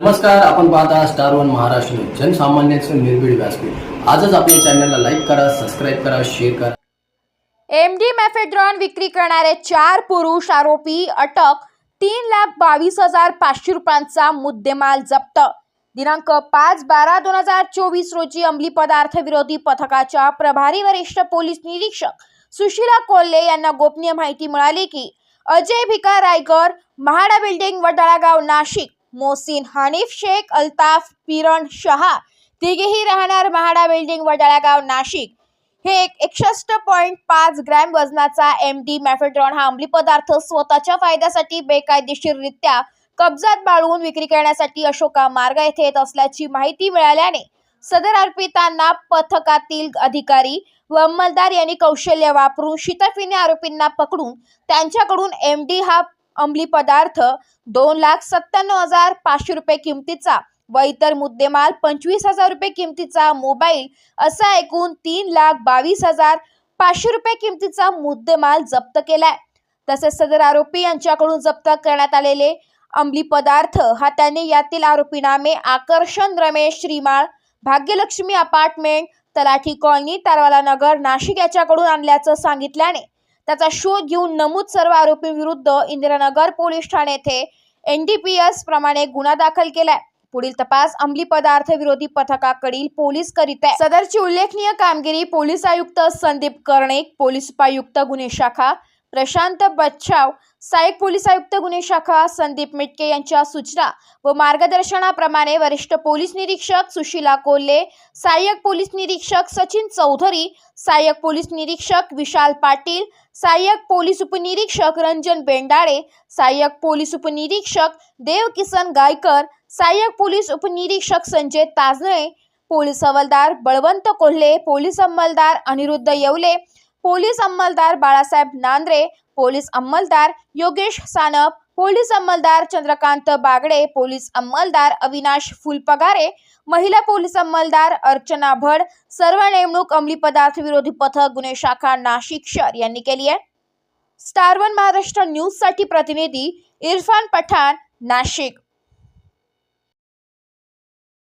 नमस्कार आपण पाहता स्टार वन महाराष्ट्र न्यूज. जनसामान्यांचं निर्भीड व्यासपीठ. आजच आपल्या चॅनलला लाईक करा सबस्क्राईब करा शेअर करा. एमडी मेफेड्रॉन विक्री करणारे चार पुरुष आरोपी अटक तीन लाख बावीस हजार पाचशे रुपयांचा मुद्देमाल जप्त. दिनांक पाच बारा दोन हजार चोवीस रोजी अंमली पदार्थ विरोधी पथकाच्या प्रभारी वरिष्ठ पोलीस निरीक्षक सुशीला कोल्हे यांना गोपनीय माहिती मिळाली की अजय भिका रायगड महाडा बिल्डिंग व तळागाव नाशिक मोसिन हनीफ शेख अल्ताफ पिरण शहा तिघेही राहणार महाडा बिल्डिंग वडाळागाव नाशिक. हे एक एकसष्ट पॉईंट पाच ग्रॅम वजनाचा एम डी मॅफेड्रॉन हा अंमली पदार्थ स्वतःच्या फायद्यासाठी बेकायदेशीररित्या कब्जात बाळगून विक्री करण्यासाठी अशोका मार्ग येथे येत असल्याची माहिती मिळाल्याने सदर आरोपितांना पथकातील अधिकारी व अंमलदार यांनी कौशल्य वापरून शितफीने आरोपींना पकडून त्यांच्याकडून एम डी हा अंमली पदार्थ दोन लाख सत्त्याण्णव हजार पाचशे रुपये किमतीचा व इतर मुद्देमाल पंचवीस हजार रुपये किमतीचा मोबाईल असा एकूण तीन लाख बावीस हजार पाचशे रुपये किमतीचा मुद्देमाल जप्त केलाय. तसेच सदर आरोपी यांच्याकडून जप्त करण्यात आलेले अंमली पदार्थ हा त्याने यातील आरोपी नामे आकर्षण रमेश श्रीमाळ भाग्यलक्ष्मी अपार्टमेंट तलाठी कॉलनी तारवाला नगर नाशिक याच्याकडून आणल्याचं सांगितल्याने त्याचा शोध घेऊन नमूद सर्व आरोपींविरुद्ध इंदिरानगर पोलीस ठाणे येथे एनडीपीएस प्रमाणे गुन्हा दाखल केलाय. पुढील तपास अंमली पदार्थ विरोधी पथकाकडील पोलीस करीत आहे. सदरची उल्लेखनीय कामगिरी पोलीस आयुक्त संदीप कर्णिक पोलीस उपायुक्त गुन्हे शाखा प्रशांत बच्छाव सहाय्यक पोलीस आयुक्त गुन्हे शाखा संदीप मिटके यांच्या सूचना व मार्गदर्शनाप्रमाणे वरिष्ठ पोलीस निरीक्षक सुशीला कोल्हे सहाय्यक पोलीस निरीक्षक सचिन चौधरी सहाय्यक पोलीस निरीक्षक विशाल पाटील सहाय्यक पोलीस उपनिरीक्षक रंजन बेंडाळे सहाय्यक पोलीस उपनिरीक्षक देव किसन गायकर सहाय्यक पोलीस उपनिरीक्षक संजय ताजळे पोलीस हवालदार बळवंत कोल्हे पोलीस अंमलदार अनिरुद्ध येवले पोलीस अंमलदार बाळासाहेब नांद्रे पोलीस अंमलदार योगेश सानप पोलीस अंमलदार चंद्रकांत बागडे पोलीस अंमलदार अविनाश फुलपगारे महिला पोलीस अंमलदार अर्चना भड सर्व नेमणूक अंमली पदार्थ विरोधी पथक गुन्हे शाखा नाशिक शहर यांनी केली आहे. स्टार वन महाराष्ट्र न्यूजसाठी प्रतिनिधी इरफान पठाण नाशिक.